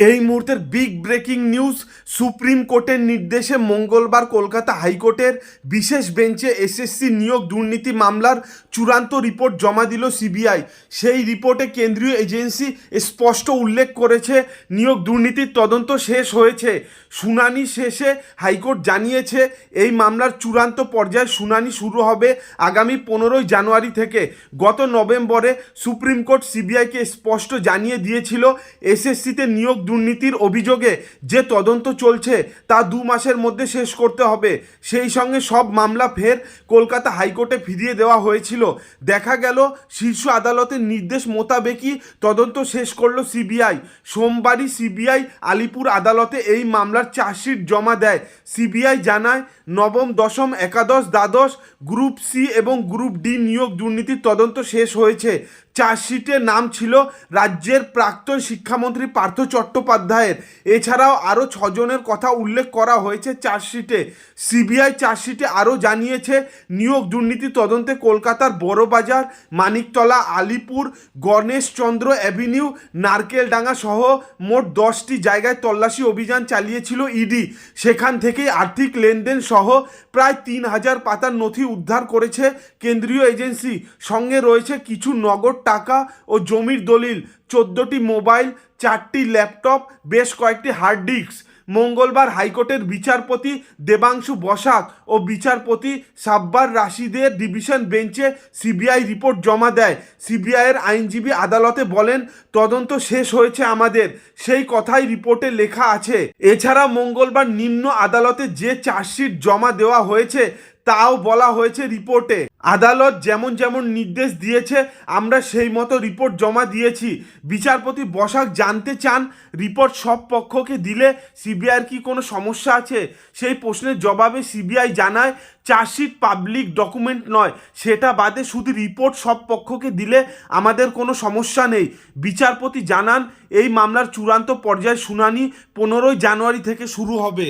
এই মুহূর্তের big breaking news supreme কোর্টের নির্দেশে মঙ্গলবার কলকাতা হাইকোর্টের বিশেষ বেঞ্চে এসএসসি নিয়োগ দুর্নীতি মামলার চূড়ান্ত রিপোর্ট জমা দিল সিবিআই। সেই রিপোর্টে কেন্দ্রীয় এজেন্সি স্পষ্ট উল্লেখ করেছে, নিয়োগ দুর্নীতির তদন্ত শেষ হয়েছে। শুনানি শেষে হাইকোর্ট জানিয়েছে, এই মামলার চূড়ান্ত পর্যায়ে শুনানি শুরু হবে আগামী পনেরোই জানুয়ারি থেকে। গত নভেম্বরে সুপ্রিম কোর্ট সিবিআইকে স্পষ্ট জানিয়ে দিয়েছিল, এসএসসিতে নিয়োগ দুর্নীতির অভিযোগে যে তদন্ত চলছে তা দু মাসের মধ্যে শেষ করতে হবে। সেই সঙ্গে সব মামলা ফের কলকাতা হাইকোর্টে ফিরিয়ে দেওয়া হয়েছিল। দেখা গেল, শীর্ষ আদালতের নির্দেশ মোতাবেকই তদন্ত শেষ করল সিবিআই। সোমবারই সিবিআই আলিপুর আদালতে এই মামলার চার্জশিট জমা দেয়। সিবিআই জানায়, নবম, দশম, একাদশ, দ্বাদশ, গ্রুপ সি এবং গ্রুপ ডি নিয়োগ দুর্নীতির তদন্ত শেষ হয়েছে। চার্জশিটের নাম ছিল রাজ্যের প্রাক্তন শিক্ষামন্ত্রী পার্থ চট্টোপাধ্যায়ের। এছাড়াও আরও ছজনের কথা উল্লেখ করা হয়েছে চার্জশিটে। সিবিআই চার্জশিটে আরও জানিয়েছে, নিয়োগ দুর্নীতি তদন্তে কলকাতার বড়বাজার, মানিকতলা, আলিপুর, গণেশচন্দ্র অ্যাভিনিউ, নারকেলডাঙ্গা সহ মোট দশটি জায়গায় তল্লাশি অভিযান চালিয়েছিল ইডি। সেখান থেকেই আর্থিক লেনদেন সহ প্রায় তিন হাজার পাতার নথি উদ্ধার করেছে কেন্দ্রীয় এজেন্সি। সঙ্গে রয়েছে কিছু নগদ টাকা ও জমির দলিল। চোদ্দোটি মোবাইল, চারটি ল্যাপটপ, বেশ কয়েকটি হার্ড ডিস্ক। মঙ্গলবার হাইকোর্টের বিচারপতি দেবাংশু বসাক ও বিচারপতি সাব্বার রাশিদের ডিভিশন বেঞ্চে সিবিআই রিপোর্ট জমা দেয়। সিবিআইয়ের আইনজীবী আদালতে বলেন, তদন্ত শেষ হয়েছে আমাদের। সেই কথাই রিপোর্টে লেখা আছে। এছাড়া মঙ্গলবার নিম্ন আদালতে যে চার্জশিট জমা দেওয়া হয়েছে, তাও বলা হয়েছে রিপোর্টে। আদালত যেমন যেমন নির্দেশ দিয়েছে, আমরা সেই মতো রিপোর্ট জমা দিয়েছি। বিচারপতি বসাক জানতে চান, রিপোর্ট সব পক্ষকে দিলে সিবিআইয়ের কি কোনো সমস্যা আছে? সেই প্রশ্নের জবাবে সিবিআই জানায়, চার্জশিট পাবলিক ডকুমেন্ট নয়, সেটা বাদে শুধু রিপোর্ট সব পক্ষকে দিলে আমাদের কোনো সমস্যা নেই। বিচারপতি জানান, এই মামলার চূড়ান্ত পর্যায়ে শুনানি পনেরোই জানুয়ারি থেকে শুরু হবে।